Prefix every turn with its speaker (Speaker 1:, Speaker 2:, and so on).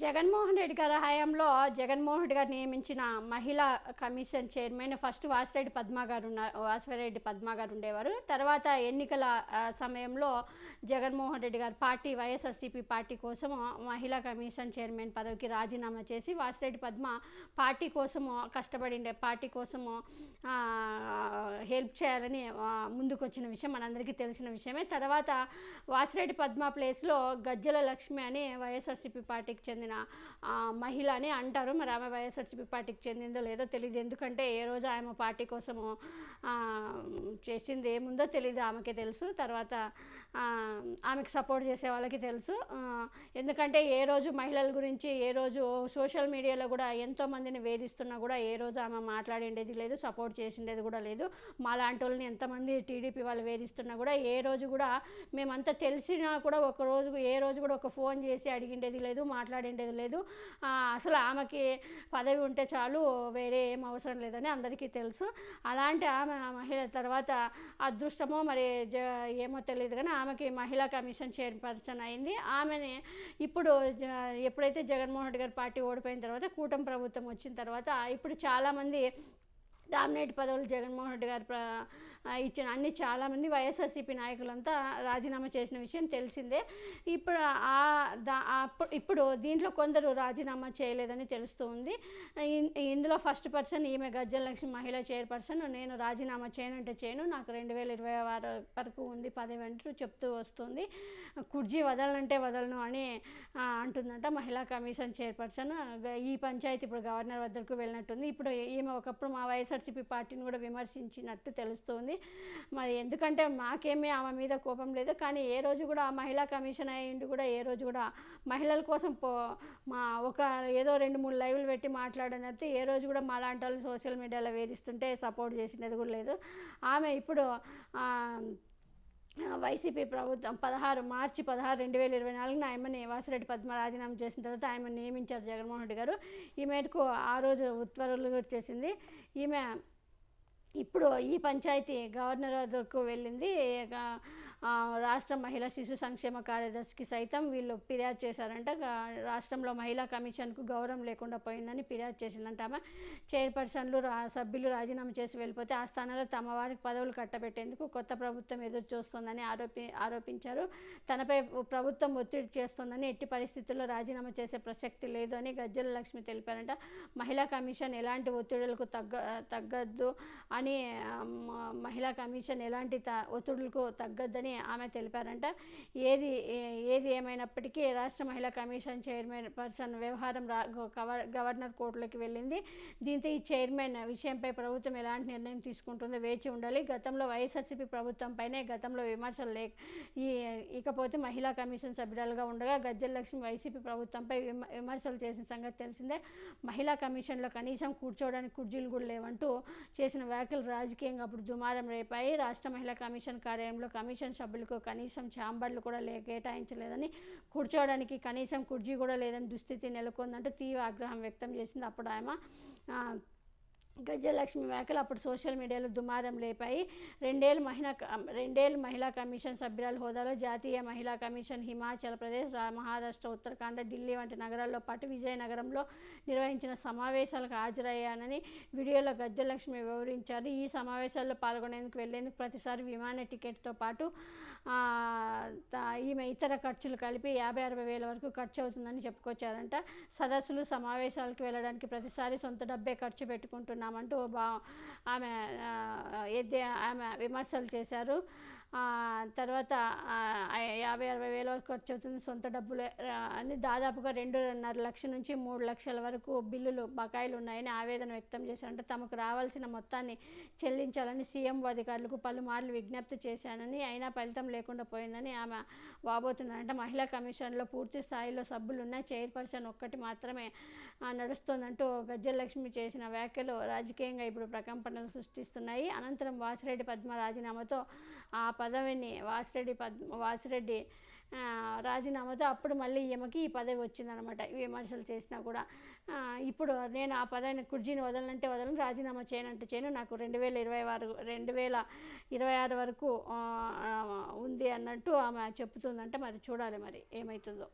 Speaker 1: జగన్మోహన్ రెడ్డి గారి హయాంలో జగన్మోహన్ రెడ్డి గారు నియమించిన మహిళా commission chairman first Vasireddy Padma garu ఉన్నారు వాసిరెడ్డి పద్మ గారు ఉండేవారు. తర్వాత ఎన్నికల సమయంలో జగన్మోహన్ రెడ్డి గారు పార్టీ వైఎస్ఆర్సీపీ పార్టీ కోసం మహిళా కమిషన్ చైర్మన్ పదవికి రాజీనామా చేసి వాసిరెడ్డి పద్మ పార్టీ కోసము కష్టపడిండే పార్టీ కోసము హెల్ప్ చేయాలని ముందుకొచ్చిన ముందుకు వచ్చిన విషయం మనందరికీ తెలిసిన విషయమే. తర్వాత వాసిరెడ్డి పద్మ ప్లేస్లో గజ్జల లక్ష్మి అని వైఎస్ఆర్సీపీ పార్టీకి చెందిన చెందిన మహిళ అని అంటారు. మరి ఆమె వైఎస్ఆర్సీపీ పార్టీకి చెందిందో లేదో తెలియదు ఎందుకంటే ఏ రోజు ఆమె పార్టీ కోసము చేసింది ఏముందో తెలియదు ఆమెకే తెలుసు. తర్వాత ఆమెకు సపోర్ట్ చేసే వాళ్ళకి తెలుసు. ఎందుకంటే ఏ రోజు మహిళల గురించి ఏ రోజు సోషల్ మీడియాలో కూడా ఎంతోమందిని వేధిస్తున్నా కూడా ఏ రోజు ఆమె మాట్లాడిండేది లేదు సపోర్ట్ చేసిండేది కూడా లేదు. మాలాంటి వాళ్ళని ఎంతమంది టీడీపీ వాళ్ళు వేధిస్తున్నా కూడా ఏ రోజు కూడా మేమంతా తెలిసినా కూడా ఒక రోజు ఏ రోజు కూడా ఒక ఫోన్ చేసి అడిగిండేది లేదు మాట్లాడిండేది లేదు. అసలు ఆమెకి పదవి ఉంటే చాలు వేరే ఏం అవసరం లేదని అందరికీ తెలుసు. అలాంటి ఆమె మహిళ తర్వాత అదృష్టమో మరి జ ఏమో తెలియదు కానీ ఆమెకి మహిళా కమిషన్ చైర్పర్సన్ అయింది. ఆమెని ఇప్పుడు జ- ఎప్పుడైతే జగన్మోహన్ రెడ్డి గారి పార్టీ ఓడిపోయిన తర్వాత కూటమి ప్రభుత్వం వచ్చిన తర్వాత ఇప్పుడు చాలామంది డామినేట్ పదవులు జగన్మోహన్ రెడ్డి గారు ప్ర- ఇచ్చిన అన్ని చాలామంది వైఎస్ఆర్సీపీ నాయకులంతా రాజీనామా చేసిన విషయం తెలిసిందే. ఇప్పుడు ఆ దా ఇప్పుడు దీంట్లో కొందరు రాజీనామా చేయలేదని తెలుస్తూ ఉంది. ఇన్- ఇందులో ఫస్ట్ పర్సన్ ఈమె గజ్జలక్ష్మి మహిళా చైర్పర్సన్. నేను రాజీనామా చేయనంటే చేయను. నాకు రెండు వేల ఇరవై ఆరు వరకు ఉంది పదవి అంటూ చెప్తూ వస్తుంది. కుర్జీ వదలనంటే వదలను అని అంటుందంట మహిళా కమిషన్ చైర్పర్సన్. ఈ పంచాయతీ ఇప్పుడు గవర్నర్ వద్దకు వెళ్ళినట్టుంది. ఇప్పుడు ఈమె ఒకప్పుడు మా వైఎస్ఆర్సీపీ పార్టీని కూడా విమర్శించినట్టు తెలుస్తుంది. మరి ఎందుకంటే మాకేమీ ఆమె మీద కోపం లేదు. కానీ ఏ రోజు కూడా మహిళా కమిషన్ అయ్యిండి కూడా ఏ రోజు కూడా మహిళల కోసం పో మా ఒక ఏదో రెండు మూడు లైవ్లు పెట్టి మాట్లాడని తప్పితే ఏ రోజు కూడా మా లాంటి వాళ్ళు సోషల్ మీడియాలో వేధిస్తుంటే సపోర్ట్ చేసినది కూడా లేదు. ఆమె ఇప్పుడు వైసీపీ ప్రభుత్వం పదహారు మార్చి పదహారు రెండు వేల ఇరవై నాలుగున ఆమెని వాసిరెడ్డి పద్మ రాజీనామా చేసిన తర్వాత ఆమె నియమించారు జగన్మోహన్ రెడ్డి గారు. ఈ మేరకు ఆ రోజు ఉత్తర్వులు చేసింది. ఈమె ఇప్పుడు ఈ పంచాయతీ గవర్నర్ వద్దకు వెళ్ళింది రాష్ట్ర మహిళా శిశు సంక్షేమ కార్యదర్శికి సైతం వీళ్ళు ఫిర్యాదు చేశారంట. రాష్ట్రంలో మహిళా కమిషన్కు గౌరవం లేకుండా పోయిందని ఫిర్యాదు చేసిందంట ఆమె. చైర్పర్సన్లు రా సభ్యులు రాజీనామా చేసి వెళ్ళిపోతే ఆ స్థానంలో తమ వారికి పదవులు కట్టబెట్టేందుకు కొత్త ప్రభుత్వం ఎదురు చూస్తోందని ఆరోపి ఆరోపించారు. తనపై ప్రభుత్వం ఒత్తిడి చేస్తోందని ఎట్టి పరిస్థితుల్లో రాజీనామా చేసే ప్రసక్తి లేదు అని గజ్జల లక్ష్మి తెలిపారంట. మహిళా కమిషన్ ఎలాంటి ఒత్తిడులకు తగ్గ తగ్గద్దు అని మహిళా కమిషన్ ఎలాంటి త ఒత్తిడులకు తగ్గద్దని ఆమె తెలిపారంట. ఏది ఏది ఏమైనప్పటికీ రాష్ట్ర మహిళా కమిషన్ చైర్మన్ పర్సన్ వ్యవహారం రా గవర్నర్ కోర్టులోకి వెళ్ళింది. దీంతో ఈ చైర్మన్ విషయంపై ప్రభుత్వం ఎలాంటి నిర్ణయం తీసుకుంటుందో వేచి ఉండాలి. గతంలో వైఎస్ఆర్సీపీ ప్రభుత్వం పైనే గతంలో విమర్శలు లేక ఈ ఇకపోతే మహిళా కమిషన్ సభ్యురాలుగా ఉండగా గజ్జల లక్ష్మి వైసీపీ ప్రభుత్వంపై విమర్శలు చేసిన సంగతి తెలిసిందే. మహిళా కమిషన్లో కనీసం కూర్చోవడానికి కుర్జీలు కూడా లేవంటూ చేసిన వ్యాఖ్యలు రాజకీయంగా అప్పుడు దుమారం రేపాయి. రాష్ట్ర మహిళా కమిషన్ కార్యాలయంలో కమిషన్ సభ్యులకు కనీసం ఛాంబర్లు కూడా లే కేటాయించలేదని కూర్చోవడానికి కనీసం కుర్చీ కూడా లేదని దుస్థితి నెలకొందంటూ తీవ్ర ఆగ్రహం వ్యక్తం చేసింది. అప్పుడు ఆమె గజలక్ష్మి వ్యాఖ్యలు అప్పుడు సోషల్ మీడియాలో దుమారం లేపాయి. రెండేళ్ళు మహిళా రెండేళ్ళు మహిళా కమిషన్ సభ్యురాల హోదాలో జాతీయ మహిళా కమిషన్ హిమాచల్ ప్రదేశ్ మహారాష్ట్ర ఉత్తరాఖండ్ ఢిల్లీ వంటి నగరాల్లో పాటు విజయనగరంలో నిర్వహించిన సమావేశాలకు హాజరయ్యానని వీడియోలో గజలక్ష్మి వివరించారు. ఈ సమావేశాల్లో పాల్గొనేందుకు వెళ్ళేందుకు ప్రతిసారి విమాన టికెట్తో పాటు త- ఈమె ఇతర ఖర్చులు కలిపి యాభై అరవై వేల వరకు ఖర్చు అవుతుందని చెప్పుకొచ్చారంట. సదస్సులు సమావేశాలకు వెళ్ళడానికి ప్రతిసారి సొంత డబ్బే ఖర్చు చేస్తున్నామంటూ బా ఆమె ఆమె విమర్శలు చేశారు. తర్వాత యాభై అరవై వేల వరకు ఖర్చు అవుతుంది సొంత డబ్బులు. అని దాదాపుగా రెండున్నర లక్షల నుంచి మూడు లక్షల వరకు బిల్లులు బకాయిలు ఉన్నాయని ఆవేదన వ్యక్తం చేశారంటే. తమకు రావాల్సిన మొత్తాన్ని చెల్లించాలని సీఎం అధికారులకు పలుమార్లు విజ్ఞప్తి చేశానని అయినా ఫలితం లేకుండా పోయిందని ఆమె వాబోతున్నారంటే మహిళా కమిషన్లో పూర్తి స్థాయిలో సభ్యులున్న చైర్పర్సన్ ఒక్కటి మాత్రమే నడుస్తోందంటూ గజ్జలక్ష్మి చేసిన వ్యాఖ్యలు రాజకీయంగా ఇప్పుడు ప్రకంపనలు సృష్టిస్తున్నాయి. అనంతరం వాసిరెడ్డి పద్మ రాజీనామాతో ఆ పదవిని వాసిరెడ్డి పద్మ వాసిరెడ్డి రాజీనామాతో అప్పుడు మళ్ళీ ఈమెకి ఈ పదవి వచ్చిందనమాట. విమర్శలు చేసినా కూడా. ఇప్పుడు నేను ఆ పదవిని కుర్జీని వదలనంటే వదలను రాజీనామా చేయనంటే చేయను. నాకు రెండు వేల ఇరవై ఆరు రెండు వేల ఇరవై ఆరు వరకు ఉంది అన్నట్టు ఆమె చెప్తుందంటే మరి చూడాలి మరి ఏమవుతుందో